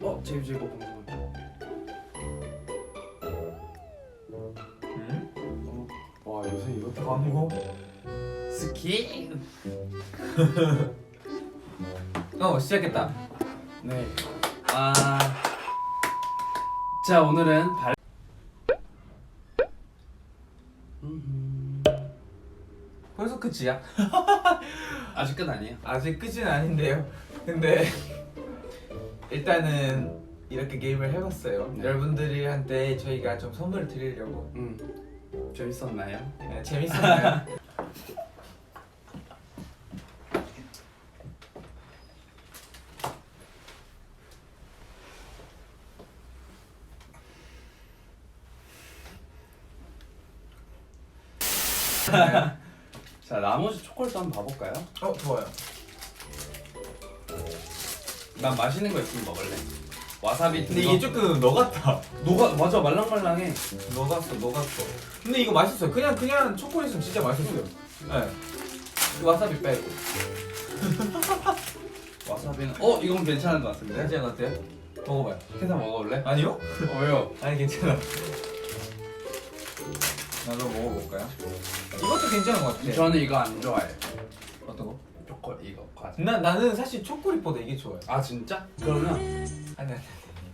뭐지 이거 방금 음? 어, 와 요새 이것도 광고? 스킨 어 시작했다. 네. 아. 자, 오늘은 발. 벌써 끝이야? 아직 끝 아니에요? 아직 끝은 아닌데요. 근데 일단은 이렇게 게임을 해봤어요. 네. 여러분들한테 저희가 좀 선물을 드리려고 음. 재밌었나요? 네, 재밌었나요? 자, 나머지 초콜릿 한번 봐볼까요? 어 좋아요. 난 맛있는 거 있으면 먹을래. 와사비 근데 이게 조금 너 같아. 녹아 맞아 말랑말랑해. 녹았어, 녹았어. 근데 이거 맛있어요. 그냥 그냥 초콜릿은 진짜 맛있어요. 네. 이 와사비 빼고. 와사비는 어 이건 괜찮은 것 같은데. 괜찮은 것 같아요? 먹어봐요. 해서 먹어볼래? 아니요? 어, 왜요? 아니 괜찮아. 나도 먹어볼까요? 이것도 괜찮은 것 같아. 저는 이거 안 좋아해. 과자. 나 나는 사실 초콜릿보다 이게 좋아요. 아 진짜? 그러면 아니 아니 아니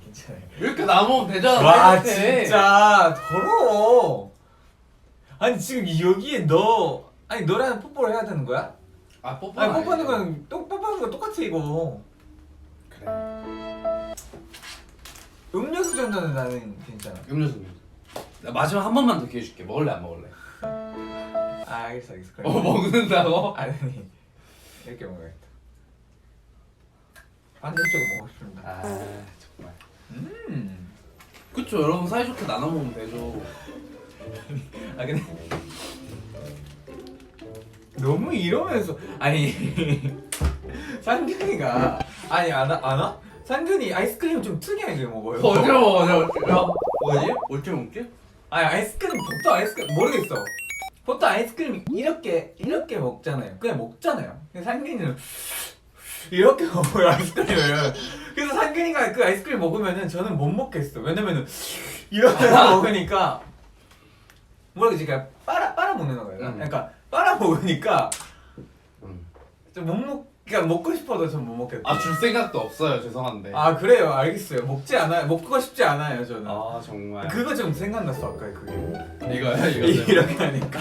괜찮아요. 이렇게 나누면 되잖아. 와 빨갛게. 진짜 더러워. 아니 지금 여기에 너 아니 너랑 뽀뽀를 해야 되는 거야? 아 뽀뽀. 아니 뽀뽀하는 거랑 또 뽀뽀하는 거 똑같아 이거. 그래. 음료수 정도는 나는 괜찮아. 음료수 음료수. 나 마지막 한 번만 더 기회 줄게. 먹을래 안 먹을래? 아 알겠어 알겠어. 어 먹는다고? 아니 이렇게 먹어야겠다. 반대쪽에 먹고 싶습니다. 아 정말. 음. 그쵸 여러분 사이좋게 나눠 먹으면 되죠. 아 근데 너무 이러면서 아니 상균이가 아니 안아 안아? 상균이 아이스크림 좀 특이하게 먹어요. 어제 먹어 야 뭐지? 어째 먹지? 아니 아이스크림 보통 아이스크림 모르겠어. 보통 아이스크림 이렇게 이렇게 먹잖아요. 그냥 먹잖아요. 근데 상균이는 이렇게 먹어요 아이스크림을. 그래서 상균이가 그 아이스크림 먹으면은 저는 못 먹겠어. 왜냐면은 이렇게 먹으니까 뭐라 그러지? 그냥 빨아 빨아 먹는 거예요. 음. 그러니까 빨아 먹으니까 음. 좀못 먹. 그러니까 먹고 싶어도 전 못 먹겠다. 아줄 생각도 없어요 죄송한데. 아 그래요 알겠어요. 먹지 않아요. 먹고 싶지 않아요 저는. 아, 정말. 그거 좀 생각났어 아까 그게. 이거요 이거. 이렇게 하니까